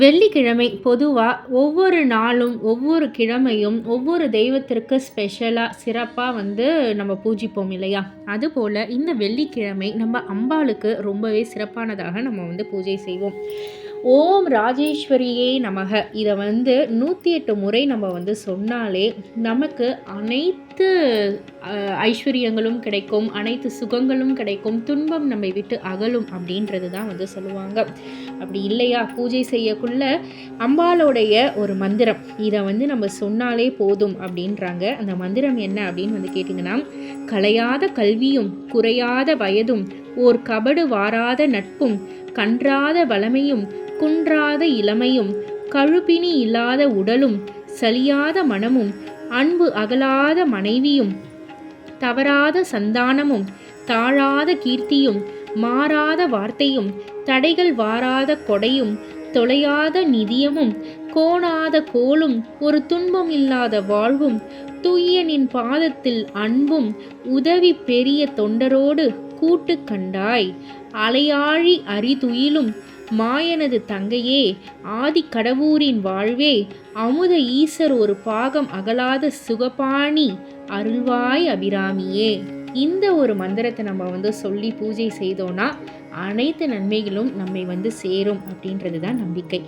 வெள்ளிக்கிழமை பொதுவாக ஒவ்வொரு நாளும் ஒவ்வொரு கிழமையும் ஒவ்வொரு தெய்வத்திற்கு ஸ்பெஷலாக சிறப்பாக வந்து நம்ம பூஜிப்போம் இல்லையா? அதுபோல் இந்த வெள்ளிக்கிழமை நம்ம அம்பாளுக்கு ரொம்பவே சிறப்பானதாக நம்ம வந்து பூஜை செய்வோம். ஓம் ராஜேஸ்வரியே நமக. இதை வந்து நூற்றி எட்டு முறை நம்ம வந்து சொன்னாலே நமக்கு அனைத்து ஐஸ்வர்யங்களும் கிடைக்கும் அனைத்து சுகங்களும் கிடைக்கும் துன்பம் நம்மை விட்டு அகலும் அப்படின்றது தான் வந்து சொல்லுவாங்க. அப்படி இல்லையா? பூஜை செய்யக்குள்ள அம்பாலோடைய ஒரு மந்திரம். இதை வந்து நம்ம சொன்னாலே போதும் அப்படின்றாங்க. அந்த மந்திரம் என்ன அப்படின்னு வந்து கேட்டிங்கன்னா கலையாத கல்வியும் குறையாத வயதும் ஓர் கபடு வாராத நட்பும் கன்றாத வளமையும் குன்றாத இளமையும் கழுப்பினி இல்லாத உடலும் சலியாத மனமும் அன்பு அகலாத மனைவியும் தவறாத சந்தானமும் தாழாத கீர்த்தியும் மாறாத வார்த்தையும் தடைகள் வாராத கொடையும் தொலையாத நிதியமும் கோணாத கோலும் ஒரு துன்பம் இல்லாத வாழ்வும் துய்யனின் பாதத்தில் அன்பும் உதவி பெரிய தொண்டரோடு கூட்டு கண்டாய். அலையாழி அரிதுயிலும் மாயனது தங்கையே ஆதி கடவுரின் வாழ்வே அமுத ஈசர் ஒரு பாகம் அகலாத சுகபாணி அருள்வாய் அபிராமியே. இந்த ஒரு மந்திரத்தை நம்ம வந்து சொல்லி பூஜை செய்தோன்னா அனைத்து நன்மைகளும் நம்மை வந்து சேரும் அப்படின்றது தான் நம்பிக்கை.